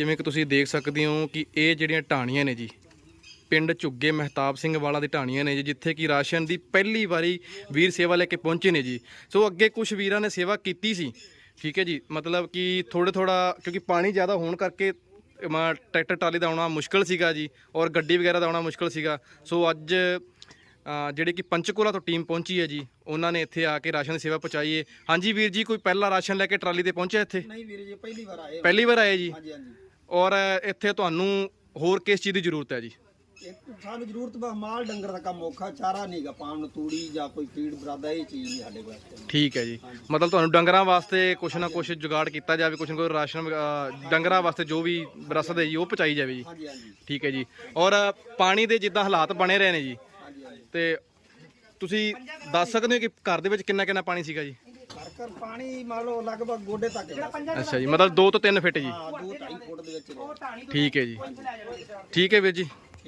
ਜਿਵੇਂ ਕਿ ਤੁਸੀਂ ਦੇਖ ਸਕਦੇ ਹੋ ਕਿ ਇਹ ਜਿਹੜੀਆਂ ਢਾਣੀਆਂ ਨੇ ਜੀ ਪਿੰਡ ਝੁੱਗੇ ਮਹਿਤਾਬ ਸਿੰਘ ਵਾਲਾ ਦੀ ਢਾਣੀਆਂ ਨੇ ਜੀ ਜਿੱਥੇ ਕਿ ਰਾਸ਼ਨ ਦੀ ਪਹਿਲੀ ਵਾਰੀ ਵੀਰ ਸੇਵਾ ਲੈ ਕੇ ਪਹੁੰਚੇ ਨੇ ਜੀ। ਸੋ ਅੱਗੇ ਕੁਝ ਵੀਰਾਂ ਨੇ ਸੇਵਾ ਕੀਤੀ ਸੀ। ਠੀਕ ਹੈ ਜੀ ਮਤਲਬ ਕਿ ਥੋੜੇ ਥੋੜਾ ਕਿਉਂਕਿ ਪਾਣੀ ਜ਼ਿਆਦਾ ਹੋਣ ਕਰਕੇ ਮ- ਟਰੈਕਟਰ ਟਰਾਲੀ ਦਾ ਆਉਣਾ ਮੁਸ਼ਕਲ ਸੀਗਾ ਜੀ ਔਰ ਗੱਡੀ ਵਗੈਰਾ ਦਾ ਆਉਣਾ ਮੁਸ਼ਕਲ ਸੀਗਾ। ਸੋ ਅੱਜ ਜਿਹੜੇ ਕਿ ਪੰਚਕੂਲਾ ਤੋਂ ਟੀਮ ਪਹੁੰਚੀ ਹੈ ਜੀ ਉਹਨਾਂ ਨੇ ਇੱਥੇ ਆ ਕੇ ਰਾਸ਼ਨ ਦੀ ਸੇਵਾ ਪਹੁੰਚਾਈ ਹੈ। ਹਾਂਜੀ ਵੀਰ ਜੀ ਕੋਈ ਪਹਿਲਾ ਰਾਸ਼ਨ ਲੈ ਕੇ ਟਰਾਲੀ ਤੇ ਪਹੁੰਚਿਆ ਇੱਥੇ? ਨਹੀਂ ਵੀਰੇ ਜੀ ਪਹਿਲੀ ਵਾਰ ਆਏ ਪਹਿਲੀ ਵਾਰ ਆਏ ਜੀ? ਹਾਂਜੀ ਹਾਂਜੀ। ਔਰ ਇੱਥੇ ਤੁਹਾਨੂੰ ਹੋਰ ਕਿਸ ਚੀਜ਼ ਦੀ ਜ਼ਰੂਰਤ ਹੈ ਜੀ? ਸਾਨੂੰ ਜ਼ਰੂਰਤ ਬਾ ਮਾਲ ਡੰਗਰ ਦਾ ਕੰਮ ਔਖਾ ਚਾਰਾ ਨਹੀਂਗਾ ਪਾਣ ਤੂੜੀ ਜਾਂ ਕੋਈ ਫੀਡ ਬਰਾਦਾ ਇਹ ਚੀਜ਼ ਨਹੀਂ ਸਾਡੇ ਵਾਸਤੇ। ਠੀਕ ਹੈ ਜੀ। ਮਤਲਬ ਤੁਹਾਨੂੰ ਡੰਗਰਾਂ ਵਾਸਤੇ ਕੁਛ ਨਾ ਕੁਛ ਜੁਗਾੜ ਕੀਤਾ ਜਾਵੇ ਕੁਛ ਨਾ ਕੁਛ ਰਾਸ਼ਨ ਡੰਗਰਾਂ ਵਾਸਤੇ ਜੋ ਵੀ ਰਸਦ ਹੈ ਜੀ ਉਹ ਪਹੁੰਚਾਈ ਜਾਵੇ ਜੀ। ਹਾਂਜੀ ਹਾਂਜੀ। ਠੀਕ ਹੈ ਜੀ। ਔਰ ਪਾਣੀ ਦੇ ਜਿੱਦਾਂ ਹਾਲਾਤ ਬਣੇ ਰਹੇ ਨੇ ਜੀ ਹਾਂਜੀ ਹਾਂਜੀ। ਤੇ ਤੁਸੀਂ ਦੱਸ ਸਕਦੇ ਹੋ ਕਿ ਘਰ ਦੇ ਵਿੱਚ ਕਿੰਨਾ ਕਿੰਨਾ ਪਾਣੀ ਸੀਗਾ ਜੀ? ਪਾਣੀ ਮੰਨ ਲਓ ਲਗਭਗ ਗੋਡੇ ਤੱਕ ਹੈ ਬਸ। ਅੱਛਾ ਜੀ ਮਤਲਬ 2 ਤੋਂ 3 ਫਿੱਟ ਜੀ ਹਾਂ 2 2.5 ਫੁੱਟ ਦੇ ਵਿੱਚ ਨੇ। ਠੀਕ ਹੈ ਜੀ ਠੀਕ ਹੈ ਵੀਰ ਜੀ